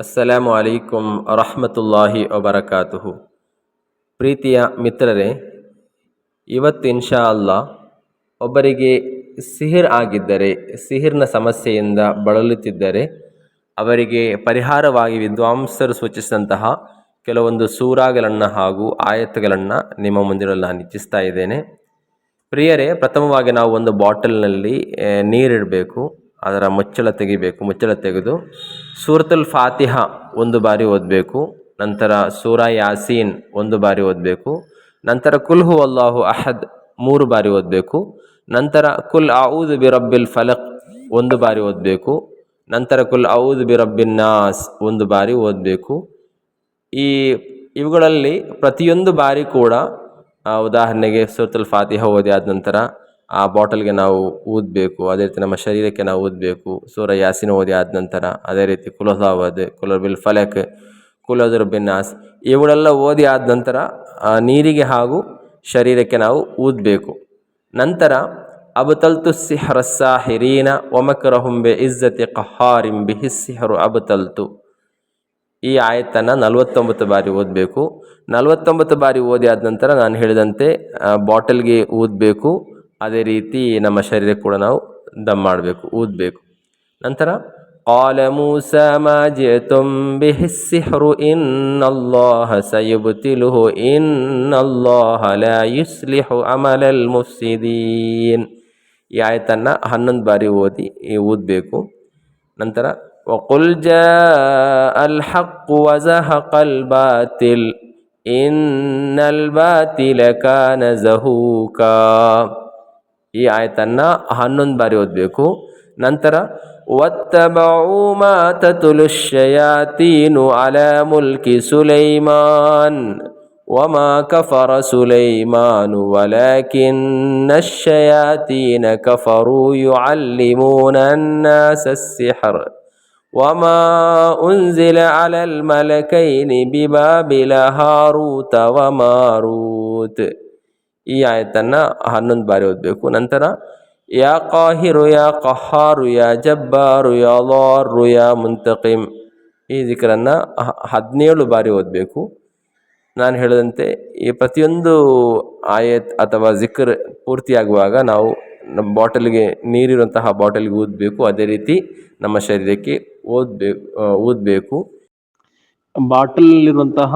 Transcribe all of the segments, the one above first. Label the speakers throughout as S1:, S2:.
S1: ಅಸ್ಸಲಾಮು ಅಲೈಕುಂ ರಹಮತುಲ್ಲಾಹಿ ವಬರಕಾತುಹು. ಪ್ರೀತಿಯ ಮಿತ್ರರೇ, ಇವತ್ತು ಇನ್ಶಾ ಅಲ್ಲಾ ಒಬ್ಬರಿಗೆ ಸಿಹಿರ್ ಆಗಿದ್ದರೆ, ಸಿಹಿರ್ನ ಸಮಸ್ಯೆಯಿಂದ ಬಳಲುತ್ತಿದ್ದರೆ, ಅವರಿಗೆ ಪರಿಹಾರವಾಗಿ ವಿದ್ವಾಂಸರು ಸೂಚಿಸಿದಂತಹ ಕೆಲವೊಂದು ಸೂರಾಗಳನ್ನು ಹಾಗೂ ಆಯತ್ತುಗಳನ್ನು ನಿಮ್ಮ ಮುಂದಿರಲು ನಾನು ಇಚ್ಛಿಸ್ತಾ ಇದ್ದೇನೆ. ಪ್ರಿಯರೇ, ಪ್ರಥಮವಾಗಿ ನಾವು ಒಂದು ಬಾಟಲ್ನಲ್ಲಿ ನೀರಿಡಬೇಕು. ಅದರ ಮುಚ್ಚಳ ತೆಗಿಬೇಕು. ಮುಚ್ಚಳ ತೆಗೆದು ಸೂರತುಲ್ ಫಾತಿಹ ಒಂದು ಬಾರಿ ಓದಬೇಕು. ನಂತರ ಸೂರ ಯಾಸೀನ್ ಒಂದು ಬಾರಿ ಓದಬೇಕು. ನಂತರ ಕುಲ್ಹು ಅಲ್ಲಾಹು ಅಹದ್ ಮೂರು ಬಾರಿ ಓದಬೇಕು. ನಂತರ ಕುಲ್ ಔದ್ ಬಿ ರಬ್ಬಿಲ್ ಫಲಕ್ ಒಂದು ಬಾರಿ ಓದಬೇಕು. ನಂತರ ಕುಲ್ ಔದ್ ಬಿ ರಬ್ಬಿನ್ ನಾಸ್ ಒಂದು ಬಾರಿ ಓದಬೇಕು. ಈ ಇವುಗಳಲ್ಲಿ ಪ್ರತಿಯೊಂದು ಬಾರಿ ಕೂಡ ಉದಾಹರಣೆಗೆ ಸೂರತುಲ್ ಫಾತಿಹ ಓದಿ ಆದ ನಂತರ ಆ ಬಾಟಲ್ಗೆ ನಾವು ಊದಬೇಕು, ಅದೇ ರೀತಿ ನಮ್ಮ ಶರೀರಕ್ಕೆ ನಾವು ಊದಬೇಕು. ಸೂರ ಯಾಸಿನ ಓದಿ ಆದ ನಂತರ ಅದೇ ರೀತಿ ಕುಲಸಾವದ್ ಕುಲಬಿಲ್ ಫಲಕ್, ಕುಲದುರ್ ಬಿನ್ನಾಸ್ ಇವುಗಳೆಲ್ಲ ಓದಿ ಆದ ನಂತರ ನೀರಿಗೆ ಹಾಗೂ ಶರೀರಕ್ಕೆ ನಾವು ಊದಬೇಕು. ನಂತರ, ಅಬತಲ್ತು ಸಿಹರ ಸಾಹಿರೀನ ಒಮಕರಹುಂಬೆ ಇಜ್ಜತಿ ಕಹಾರಿಂ ಬಿಹಿ ಸಿಹರು ಅಬತಲ್ತು. ಈ ಆಯತ್ತನ್ನು ನಲವತ್ತೊಂಬತ್ತು ಬಾರಿ ಓದಬೇಕು. ನಲವತ್ತೊಂಬತ್ತು ಬಾರಿ ಓದಿ ಆದ ನಂತರ ನಾನು ಹೇಳಿದಂತೆ ಬಾಟಲ್ಗೆ ಊದಬೇಕು. ಅದೇ ರೀತಿ ನಮ್ಮ ಶರೀರಕ್ಕೆ ಕೂಡ ನಾವು ದಮ್ ಮಾಡಬೇಕು ಊದಬೇಕು ನಂತರ قال موسى ما جئتم به السحر إن الله سيبتله إن الله لا يصلح عمل المفسدين ಈ ಆಯತನ್ನು ಹನ್ನೊಂದು ಬಾರಿ ಓದಿ ಈ ಊದಬೇಕು ನಂತರ وقل جاء الحق وزهق الباطل إن الباطل كان زهوكا ಈ ಆಯತನ್ನು ಹನ್ನೊಂದು ಬಾರಿ ಓದಬೇಕು ನಂತರ واتبعوا ما تتلو الشياطين على ملك سليمان وما كفر سليمان ولكن الشياطين كفروا يعلمون الناس السحر وما أنزل على الملكين ببابل هاروت وماروت ಈ ಆಯತನ್ನು ಹನ್ನೊಂದು ಬಾರಿ ಓದಬೇಕು. ನಂತರ, ಯಾ ಕಾಹಿರು, ಯಾ ಕಹಾರು, ಯಾ ಜಬ್ಬಾರು, ಯಾ ಲಾರು ಯಾ ಮುಂತಕಿಮ್ ಈ ದಿಕ್ಕರನ್ನು ಹದಿನೇಳು ಬಾರಿ ಓದಬೇಕು. ನಾನು ಹೇಳಿದಂತೆ ಈ ಪ್ರತಿಯೊಂದು ಆಯತ್ ಅಥವಾ ಜಿಕ್ರ್ ಪೂರ್ತಿಯಾಗುವಾಗ ನಾವು ನಮ್ಮ ಬಾಟಲ್ಗೆ ನೀರಿರುವಂತಹ ಬಾಟಲ್ಗೆ ಊದಬೇಕು ಅದೇ ರೀತಿ ನಮ್ಮ ಶರೀರಕ್ಕೆ ಓದಬೇಕು ಊದಬೇಕು ಬಾಟಲಲ್ಲಿರುವಂತಹ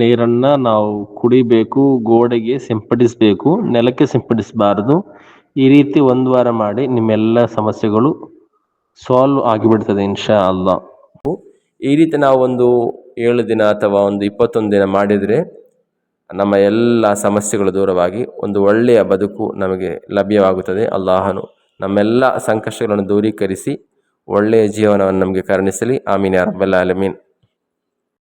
S1: ನೀರನ್ನ ನಾವು ಕುಡಿಬೇಕು, ಗೋಡೆಗೆ ಸಿಂಪಡಿಸಬೇಕು, ನೆಲಕ್ಕೆ ಸಿಂಪಡಿಸಬಾರದು. ಈ ರೀತಿ ಒಂದು ವಾರ ಮಾಡಿ ನಿಮ್ಮೆಲ್ಲ ಸಮಸ್ಯೆಗಳು ಸಾಲ್ವ್ ಆಗಿಬಿಡ್ತದೆ ಇನ್ಶಾ ಅಲ್ಲ ಈ ರೀತಿ ನಾವು ಒಂದು ಏಳು ದಿನ ಅಥವಾ ಒಂದು ಇಪ್ಪತ್ತೊಂದು ದಿನ ಮಾಡಿದರೆ ನಮ್ಮ ಎಲ್ಲ ಸಮಸ್ಯೆಗಳು ದೂರವಾಗಿ ಒಂದು ಒಳ್ಳೆಯ ಬದುಕು ನಮಗೆ ಲಭ್ಯವಾಗುತ್ತದೆ. ಅಲ್ಲಾಹನು ನಮ್ಮೆಲ್ಲ ಸಂಕಷ್ಟಗಳನ್ನು ದೂರೀಕರಿಸಿ ಒಳ್ಳೆಯ ಜೀವನವನ್ನು ನಮಗೆ ಕರುಣಿಸಲಿ. ಆಮೀನ್ ಯಾರಬ್ಬಲ್ಲ ಅಲಮೀನ್